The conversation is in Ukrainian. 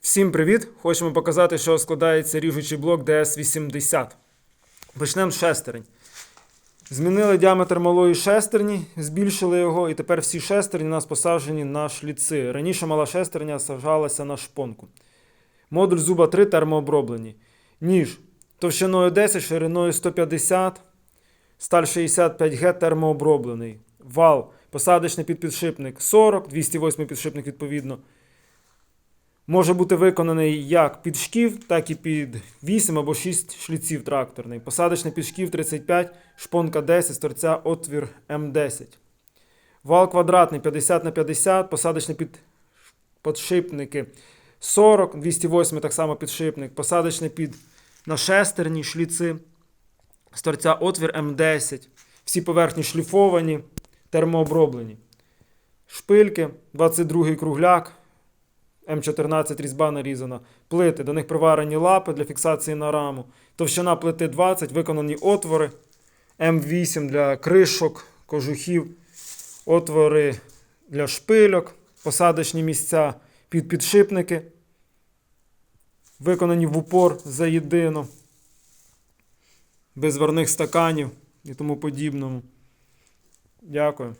Всім привіт! Хочемо показати, що складається ріжучий блок DS80. Почнемо з шестерень. Змінили діаметр малої шестерні, збільшили його, і тепер всі шестерні у нас посаджені на шліци. Раніше мала шестерня саджалася на шпонку. Модуль зуба 3 термооброблені. Ніж товщиною 10, шириною 150, сталь 65Г термооброблений. Вал, посадочний підпідшипник 40, 208 підшипник відповідно. Може бути виконаний як під шків, так і під 8 або 6 шліців тракторний. Посадочний під шків 35, шпонка 10, з торця отвір М10. Вал квадратний 50 на 50, посадочний під подшипники 40, 208 так само підшипник, посадочний під на шестерні шліци, з торця отвір М10. Всі поверхні шліфовані, термооброблені. Шпильки, 22 кругляк, М14 різьба нарізана. Плити, до них приварені лапи для фіксації на раму. Товщина плити 20, виконані отвори. М8 для кришок, кожухів, отвори для шпильок, посадочні місця під підшипники. Виконані в упор заєдино, без варних стаканів і тому подібному. Дякую.